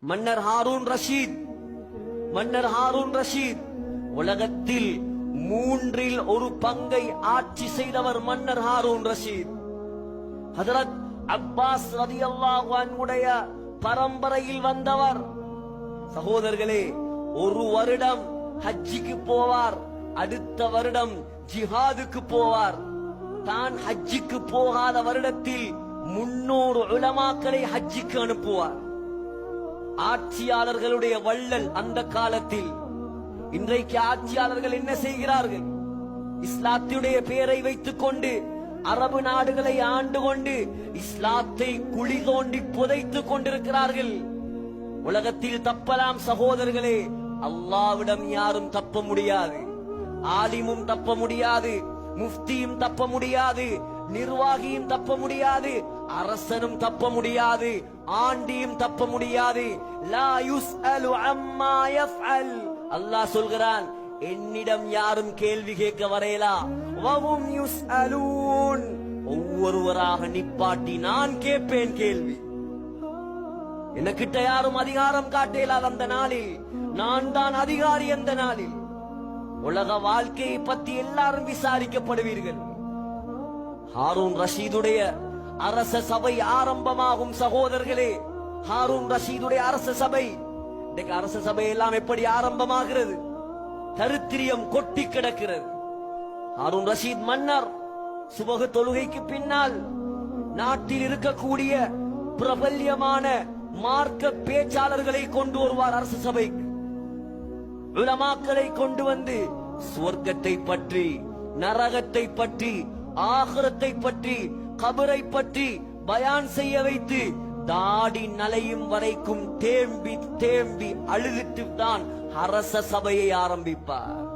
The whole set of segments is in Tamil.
மன்னர் ஹாரூன் ரஷீத். மன்னர் ஹாரூன் ரஷீத். உலகத்தில் மூன்றில் ஒரு பங்கை ஆட்சி செய்தவர் மன்னர் ஹாரூன் ரஷீத். ஹதரத் அப்பாஸ் ரதி அல்லாஹுடைய பரம்பரையில் வந்தவர். சகோதரர்களே ஒரு வருடம் ஹஜ்ஜிக்கு போவார் அடுத்த வருடம் ஜிஹாதுக்கு போவார். தான் ஹஜ்ஜிக்கு போகாத வருடத்தில் முன்னூறு உலமாக்களை ஹஜ்ஜிக்கு அனுப்புவார். ஆட்சியாளர்களுடைய வள்ளல் அந்த காலத்தில். இன்றைக்கு ஆட்சியாளர்கள் என்ன செய்கிறார்கள்? இஸ்லாத்தினுடைய பெயரை வைத்துக் கொண்டு அரபு நாடுகளை ஆண்டு கொண்டு இஸ்லாத்தை குழி தோண்டி புதைத்துக் கொண்டிருக்கிறார்கள். உலகத்தில் தப்பலாம் சகோதரர்களே அல்லாவிடம் யாரும் தப்ப முடியாது. ஆலிமும் தப்ப முடியாது முஃப்தியும் தப்ப முடியாது நிர்வாகியும் தப்ப முடியாது அரசனும் தப்ப முடியாது ஆண்டியும் தப்ப முடியாது. லா யுஸ்அலு அம்மா யஃப்அல் அல்லாஹ் சொல்கிறான் என்னிடம் யாரும் கேள்வி கேட்க வரையலா? வவும் யுஸ்அலூன். ஒவ்வொருவராக நிப்பாட்டி நான் கேட்பேன் கேள்வி. எனக்கிட்ட யாரும் அதிகாரம் காட்டேலாத அந்த நாளில்? நான் தான் அதிகாரி அந்த நாளில். உலக வாழ்க்கையை பத்தி எல்லாரும் விசாரிக்கப்படுவீர்கள். ஹாரூன் ரஷீதுடைய அரச சபை ஆரம்பமாகும் சகோதரர்களே ஹாரூன் ரஷீதுடைய அரச சபை. இன்னைக்கு அரச சபை எல்லாம் எப்படி ஆரம்பமாகிறது? தருத்திரியம் கொட்டி கிடக்கிறது. ஹாரூன் ரஷீத் மன்னர் சுபகு தொழுகைக்கு பின்னால் நாட்டில் இருக்கக்கூடிய பிரபல்யமான மார்க்க பேச்சாளர்களை கொண்டு வருவார் அரசு சபைக்கு. விளமாக்களை கொண்டு வந்து சுவர்க்கத்தை பற்றி நரகத்தை பற்றி ஆகரத்தை பற்றி கபரை பற்றி பயான் செய்ய வைத்து தாடி நலையும் வரைக்கும் தேம்பி தேம்பி அழுதுட்டு தான் அரச சபையை ஆரம்பிப்பார்.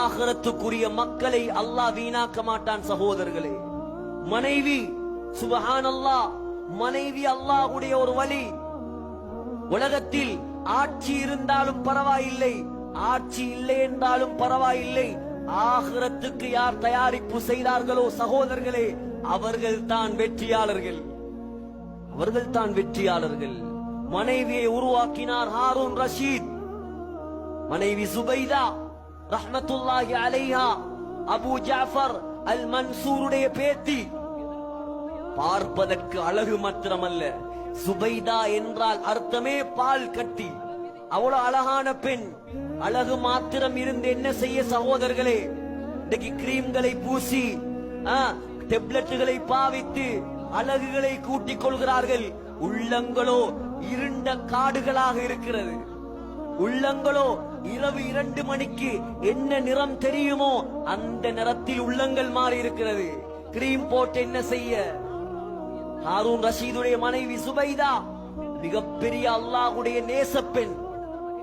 ஆகரத்துக்குரிய மக்களை அல்லாஹ் வீணாக்க மாட்டான் சகோதரர்களே. மனைவி சுபஹான் அல்லாஹ் மனைவி அல்லாஹுடைய ஒரு வழி. உலகத்தில் ஆட்சி இருந்தாலும் பரவாயில்லை ஆட்சி இல்லை என்றாலும் பரவாயில்லை ஆகிரத்துக்கு யார் தயாரிப்பு செய்தார்களோ சகோதரர்களே அவர்கள் தான் வெற்றியாளர்கள். அவர்கள் தான் வெற்றியாளர்கள். மனைவியை உருவாக்கினார் ஹாரூன் ரஷீத். மனைவி சுபைதா ரஹ்மத்துல்லாஹி அலைஹா அபு ஜாஃபர் அல் மன்சூருடைய பேத்தி. பார்ப்பதற்கு அழகு மாத்திரமல்ல. சுபைதா என்றால் அர்த்தமே பால் கட்டி. அவ்வளவு அழகான பெண். அழகு மாத்திரம் இருந்து என்ன செய்ய சகோதரர்களே? இன்னைக்கு கிரீம்களை பூசி டெப்லெட்டுகளை பாவித்து அழகுகளை கூட்டிக் கொள்கிறார்கள். உள்ளங்களோ இருண்ட காடுகளாக இருக்கிறது. உள்ளங்களோ இரவு இரண்டு மணிக்கு என்ன நிறம் தெரியுமோ அந்த நிறத்தில் உள்ளங்கள் மாறி இருக்கிறது. கிரீம் போட்டு என்ன செய்ய? ஹாரூன் ரஷீதுடைய மனைவி சுபைதா மிகப்பெரிய அல்லாஹுடைய நேசப்பெண்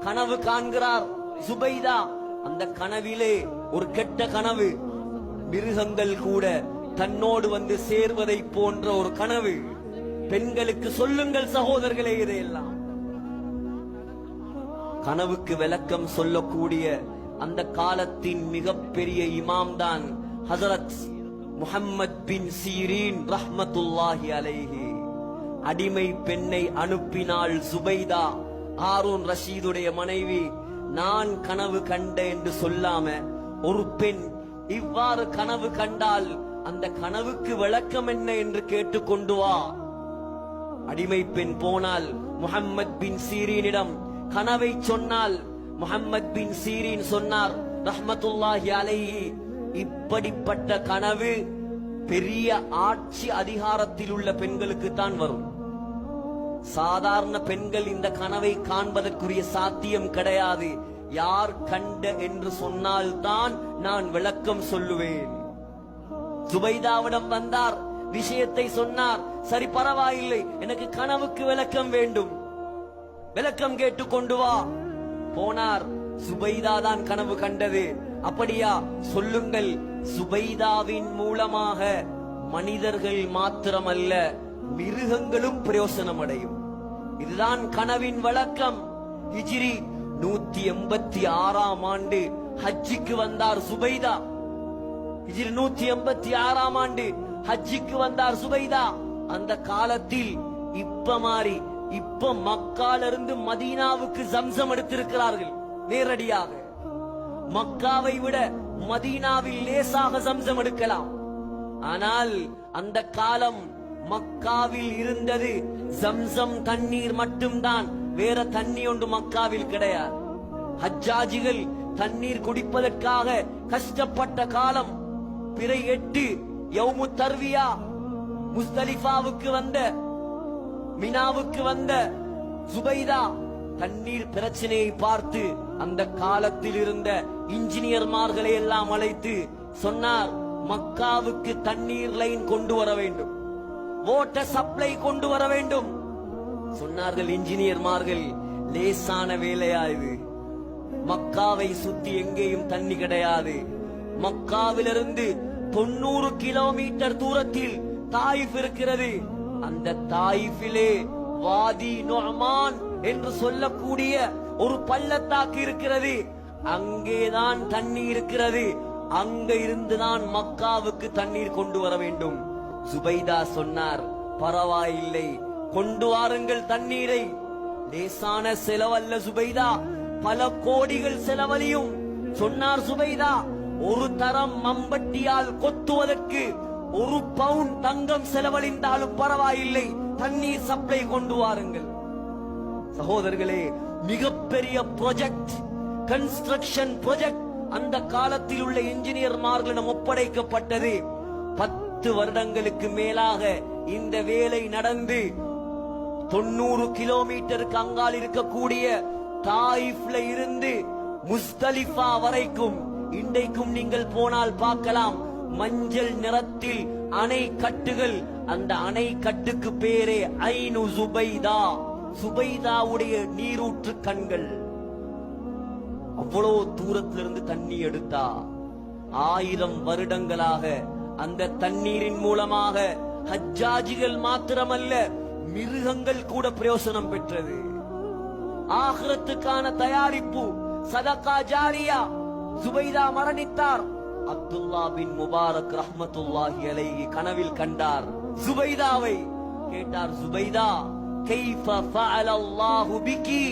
கனவு காண்கிறார் சுபைதா. அந்த கனவிலே ஒரு கெட்ட கனவு. மிருகங்கள் கூட தன்னோடு வந்து சேர்வதை போன்ற ஒரு கனவு. பெண்களுக்கு சொல்லுங்கள் சகோதரர்களே இதையெல்லாம். கனவுக்கு விளக்கம் சொல்லக்கூடிய அந்த காலத்தின் மிகப்பெரிய இமாம் தான் ஹசரத் முஹம்மத் பின் சீரீன் ரஹ்மத்துல்லாஹி அலைஹி. அடிமை பெண்ணை அனுப்பினாள் சுபைதா ஆரூன் ரஷீதுடைய மனைவி நான் கனவு கண்ட என்று சொல்லாம ஒரு பெண் இவ்வாறு கனவு கண்டால் அந்த கனவுக்கு விளக்கம் என்ன என்று கேட்டுக்கொண்டு வா. அடிமை பெண் போனால் முகம்மத் பின் சீரீனிடம் கனவை சொன்னால் முகம்மத் பின் சீரீன் சொன்னார் ரஹ்மத்துல்லாஹி அலைஹி இப்படிப்பட்ட கனவு பெரிய ஆட்சி அதிகாரத்தில் உள்ள பெண்களுக்கு தான் வரும். சாதாரண பெண்கள் இந்த கனவை காண்பதற்குரிய சாத்தியம் கிடையாது. யார் கண்ட என்று சொன்னால்தான் நான் விளக்கம் சொல்லுவேன். சுபைதாவிடம் வந்தார். விஷயத்தை சொன்னார். சரி பரவாயில்லை. எனக்கு கனவுக்கு விளக்கம் வேண்டும். விளக்கம் கேட்டு கொண்டு வா. போனார். சுபைதா தான் கனவு கண்டது. அப்படியா? சொல்லுங்கள். சுபைதாவின் மூலமாக மனிதர்கள் மாத்திரமல்ல. மிருகங்களும் பிரயோசனம் அடையும் இதுதான் கனவின் வழக்கம். ஹிஜிரி நூத்தி எண்பத்தி ஆறாம் ஆண்டு ஹஜ்ஜிக்கு வந்தார் சுபைதா. ஹிஜிரி நூத்தி எண்பத்தி ஆறாம் ஆண்டு ஹஜ்ஜிக்கு வந்தார் சுபைதா. அந்த காலத்தில் இப்ப மாறி இப்ப மக்கால இருந்து மதீனாவுக்கு ஜம்சம் எடுத்திருக்கிறார்கள் நேரடியாக. மக்காவை விட மதீனாவில் லேசாக ஜம்சம் எடுக்கலாம். ஆனால் அந்த காலம் மக்காவில் இருந்தது. ஜம்சம் தண்ணீர் மட்டும்தான். வேற தண்ணி ஒன்று மக்காவில் கிடையாது. ஹஜ்ஜாஜிகள் தண்ணீர் குடிப்பதற்காக கஷ்டப்பட்ட காலம் பிறை எட்டு யௌமு தர்வியா முஸ்தலிஃபாவுக்கு வந்த மினாவுக்கு வந்த சுபைதா தண்ணீர் பிரச்சனையை பார்த்து அந்த காலத்தில் இருந்த இன்ஜினியர்மார்களை எல்லாம் அழைத்து சொன்னார் மக்காவுக்கு தண்ணீர் லைன் கொண்டு வர வேண்டும். வாட்டர் சப்ளை கொண்டு வர வேண்டும். சொன்னார்கள் இன்ஜினியர்மார்கள் லேசான வேலையா இது மக்காவை சுத்தி எங்கேயும் தண்ணி கிடையாது. மக்காவிலிருந்து தொண்ணூறு கிலோமீட்டர் தூரத்தில் தாயிஃப் இருக்கிறது. அந்த தாயிஃபிலே வாதி நொமான் என்று சொல்லக்கூடிய ஒரு பள்ளத்தாக்கு இருக்கிறது. அங்கேதான் தண்ணி இருக்கிறது. அங்க இருந்துதான் மக்காவுக்கு தண்ணீர் கொண்டு வர வேண்டும். சுபைதா சொன்னார் பரவாயில்லை கொண்டு வாருங்கள் தண்ணீரை. லேசான செலவல்ல சுபைதா பல கோடிகள் செலவழியும். சொன்னார் சுபைதா ஒரு தரம் மம்பட்டியால் கொத்துவதற்கு ஒரு பவுண்ட் தங்கம் செலவழிந்தாலும் பரவாயில்லை தண்ணீர் சப்ளை கொண்டு வாருங்கள். சகோதரர்களே மிகப்பெரிய ப்ரொஜெக்ட் கன்ஸ்ட்ரக்ஷன் ப்ரொஜெக்ட் அந்த காலத்தில் உள்ள இன்ஜினியர்மார்களிடம் ஒப்படைக்கப்பட்டது. பத்து வருடங்களுக்கு மேலாக இந்த வேலை நடந்து தொண்ணூறு கிலோமீட்டருக்கு அங்கால் இருக்கக்கூடிய தாயிஃப்ல இருந்து முஸ்தலிஃபா வரைக்கும் இன்றைக்கும் நீங்கள் போனால் பார்க்கலாம் மஞ்சள் நிறத்தில் அணை கட்டுகள் அந்த அணை கட்டுக்கு பேரே ஐநு சுபைதா சுபைதாவுடைய நீரூற்று கண்கள். அவ்வளோ தூரத்திலிருந்து தண்ணி எடுத்தா ஆயிரம் வருடங்களாக அந்த தண்ணீரின் மூலமாக ஹஜ்ஜாஜிகள் மாத்திரமல்ல மிருகங்கள் கூட பிரயோசனம் பெற்றது. ஆகிரத்துக்கான தயாரிப்பு சதகா ஜாரியா. சுபைதா மரணித்தார். அப்துல்லா பின் முபாரக் ரஹ்மத்துல்லாஹி அலைஹி கனவில் கண்டார். சுபைதாவை கேட்டார் சுபைதா கைஃப ஃபஅல அல்லாஹு பிகி?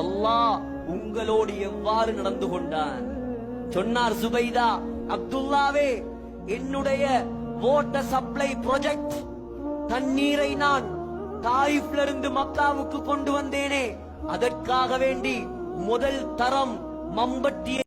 அல்லாஹ் உங்களோடு எவ்வாறு நடந்து கொண்டான்? சொன்னார் சுபைதா அப்துல்லாவே என்னுடைய வாட்டர் சப்ளை ப்ராஜெக்ட் தண்ணீரை நான் தாயிப்ல இருந்து மக்காவுக்கு கொண்டு வந்தேனே. அதற்காக வேண்டி முதல் தரம் மம்பட்டியை